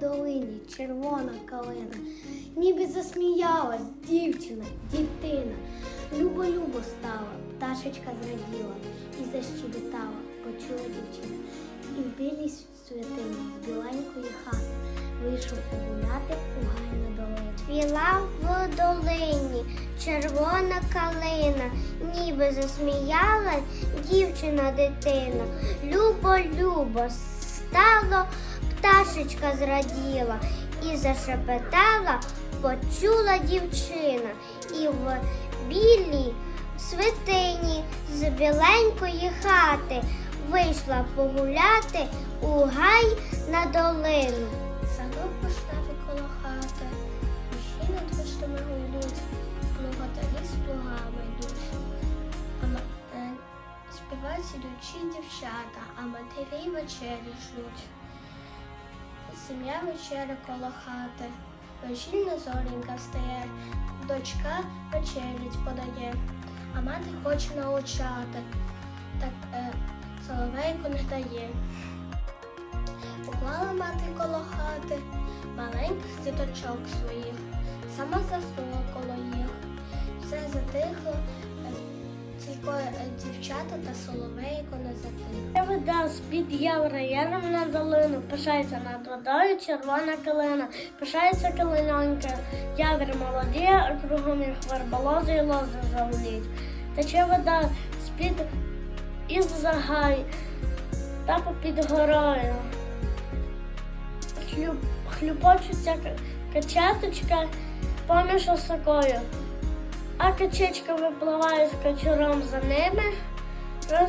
долині червона калина, ніби засміялась дівчина, дітина. Любо-любо стала, пташечка зраділа і защебетала, почула дівчина. І в білій святині з біленької хати вийшов погуляти у гай на долині. Віла в долині червона калина, ніби засміялась дівчина дитина. Любо, любо стало, пташечка зраділа і зашепетала, почула дівчина. І в білій свитині з біленької хати вийшла погуляти у гай на долину. Садок поштати коло хати, мужчини над вишнями гуйлють, плуготарі з плугами йдуть. Е, співають ідучі дівчата, а матері вечері ждуть. Сім'я вечеря коло хати, вечірня зорінька встає, дочка вечерять подає, а мати хоче научати, так е, соловейку не дає. Поклала мати коло хати маленьких діточок своїх, сама заснула коло їх. Все затихло, е, е, дівчата та соловейко не затихло. Я вода з-під явра яром на долину, пишається над водою червона калина, пишається калинонька, явір молоді, а кругом їх верболози і лози завліть. Тече вода з-під із загай та попід горою. Хлюп, хлюпочуться качаточка поміж осокою, а качечка випливає з качуром за ними. Роз...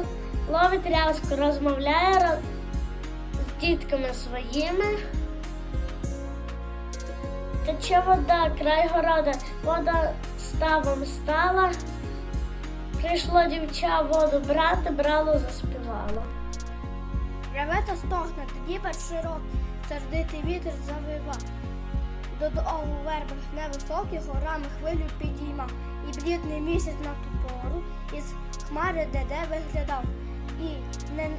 Ловить рязку, розмовляє роз... з дітками своїми. Тече вода, край города, вода ставом стала. Прийшло дівча воду брати, брало, заспівало. Реве та стогне, Дніпер широкий, сердитий вітер завива. Додолу в вербах невисоких горами хвилю підійма, і блідний місяць на ту пору із хмари де-де виглядав, і не,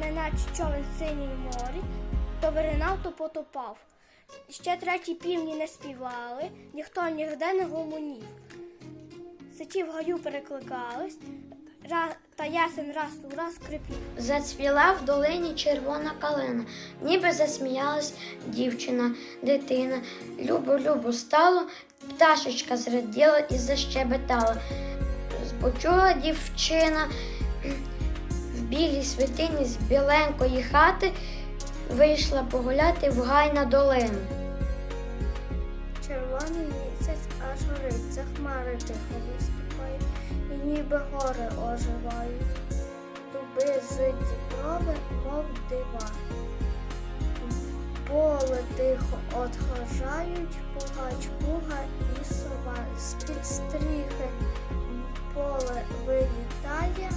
неначе човен синій морі, то виринав, то потопав. Ще треті півні не співали, ніхто нігде не гомонів. Сичі гаю перекликались, та ясен раз у раз скрипів. Зацвіла в долині червона калина, ніби засміялась дівчина, дитина. Любо-любо стало, пташечка зраділа і защебетала. Почула дівчина в білій світині з біленької хати, вийшла погуляти в гай на долину. Червоний місяць аж горить, за хмари тихо ніби гори оживають. Дуби з діброви, мов дива. Поле тихо отхожають, пугач пуга і сова. З-під стріхи поле вилітає,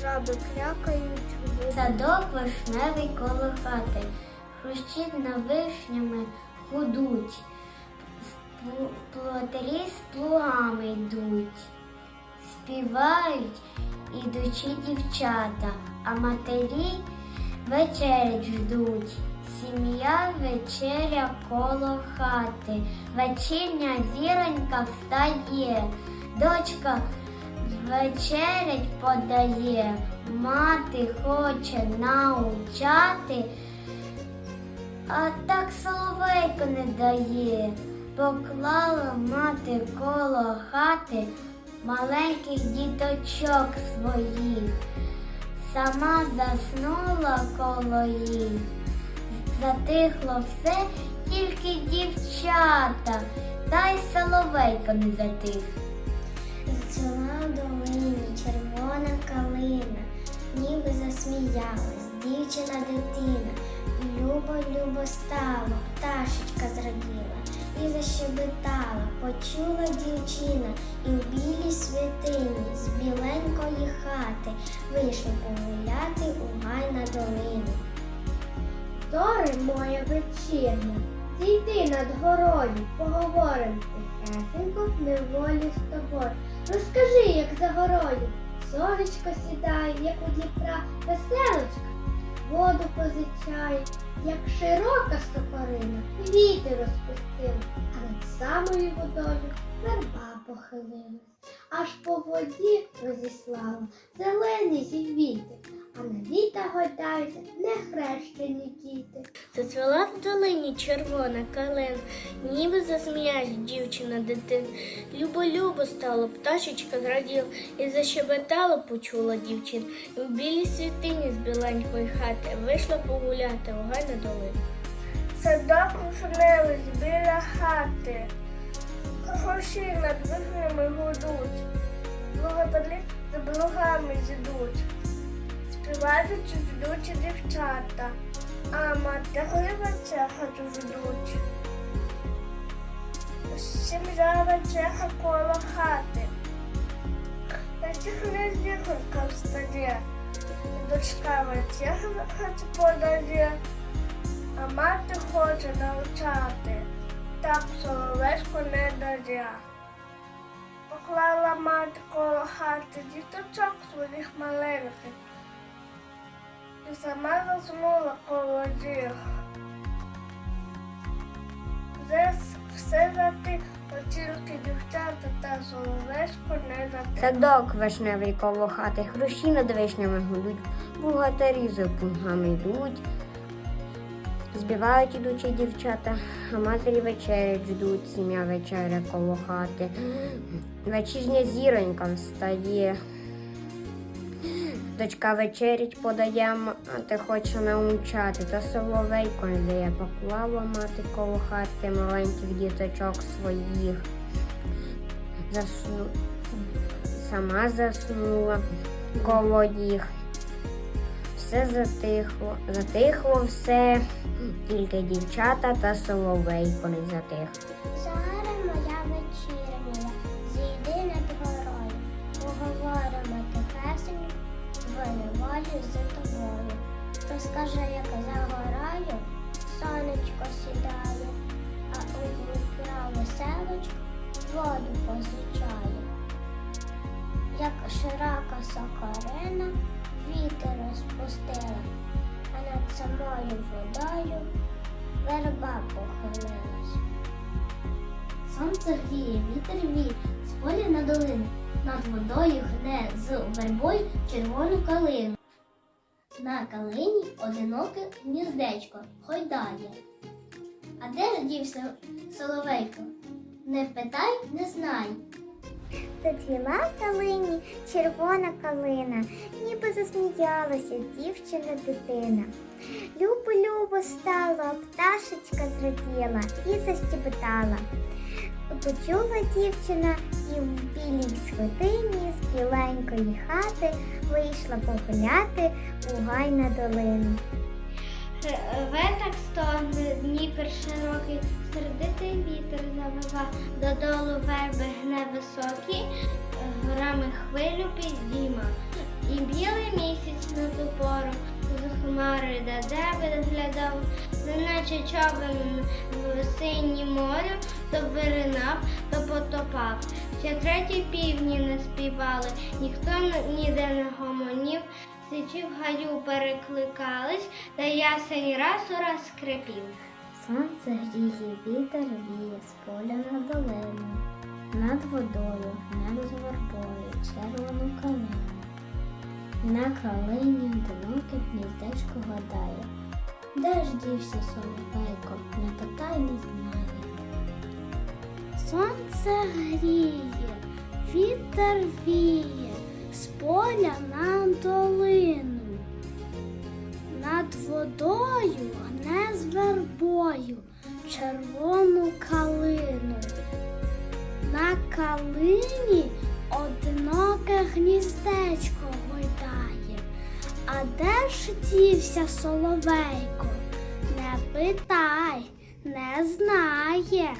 жаби крякають в. Садок вишневий коло хати, хрущить на вишнями гудуть, плотарі з плугами йдуть, співають ідучі дівчата, а матері вечерять ждуть. Сім'я вечеря коло хати, вечірня зіронька встає, дочка вечерять подає, мати хоче научати, а так соловейко не дає. Поклала мати коло хати маленьких діточок своїх, сама заснула коло їх. Затихло все, тільки дівчата, та й соловейко не затих. Зацвіла в долині червона калина, ніби засміялась дівчина дитина. Любо, любо стало, і защебетала, почула дівчина, і в білій святині з біленької хати вийшла погуляти у гай на долину. Зоре моя вечірня, зійди над горою, поговорим тихесенько в неволі з тобою. Розкажи, як за горою, сонечко сідає, як у Дніпра, веселочка, воду позичає, як широка сокорина, вітер розпустив, а над самою водою верба похилилась, аж по воді розіслала зелені зівіти, а на віта гойдаються нехрещені діти. Зацвела в долині червона калина, ніби засміялась дівчина дитина. Любо-любо стало, пташечка зраділа, і защебетало почула дівчина. І в білій світині з біленької хати вийшла погуляти в гайна долину. Садок ушинились біля хати, гроші над вихнями гудуть, благодарі за блугами зійдуть. Співають ждуть дівчата, а матері вечеха ждуть. Сім'я вечеха коло хати. Вечеха зірка встає, дочка вечеха хоче подає, а мати хоче навчати, так соловечко не дає. Поклала мати коло хати діточок своїх маленьких і сама заснула коло діх. Все, все затихло, тільки дівчата та соловечко не затихло. Садок вишневий коло хати, хрущі над вишнями гудуть, бухгалтері за пунгами йдуть. Збивають ідучі дівчата, а матері вечерять ждуть, сім'я вечеря коло хати. Вечірня зіронька встає. Дочка вечерять подає, мати хоче научати, та соловейко дає. Поклала мати коло хати маленьких діточок своїх. Засну... Сама заснула коло їх. Все затихло, затихло все, тільки дівчата та соловейко не затихло. Зараз моя вечірня, зійди над горою, поговоримо тихесенько, в неволі за тобою. Розкажи, як за горою сонечко сідає, а у Дніпра веселочко воду позичає. Як широка сокорина вітер розпустила, а над самою водою верба похилилась. Сонце гріє, вітер віє, з поля на долину, над водою гне з вербою червону калину. На калині одиноке гніздечко хойдає. А де ж дівся соловейко? Не питай, не знай. Зацвіла в калині червона калина, ніби засміялася дівчина дитина. Любо-любо стало, пташечка зраділа і защебетала. Почула дівчина і в білій сходині з біленької хати вийшла погуляти у гай на долину. Веток стогне, Дніпер широкий, сердитий вітер завива, додолу верби гне високі, горами хвилю підійма. І білий місяць на ту пору з хмари до тебе доглядав, неначе човен в синім морю, то виринав, то потопав. Ще треті півні не співали, ніхто ніде не гомонів, сичі в гаю перекликались, та ясень раз у раз скрипів. Сонце гріє, вітер віє з поля на долину, над водою, над вербою, червону калину. На калині одиноке гніздечко гадає. Де ж дівся соловейко, не питай, не знає. Сонце гріє, вітер віє, з поля на долину. Над водою гне з вербою червону калину. На калині одиноке гніздечко гойдає. А де ж дівся соловейко? Не питай, не знає.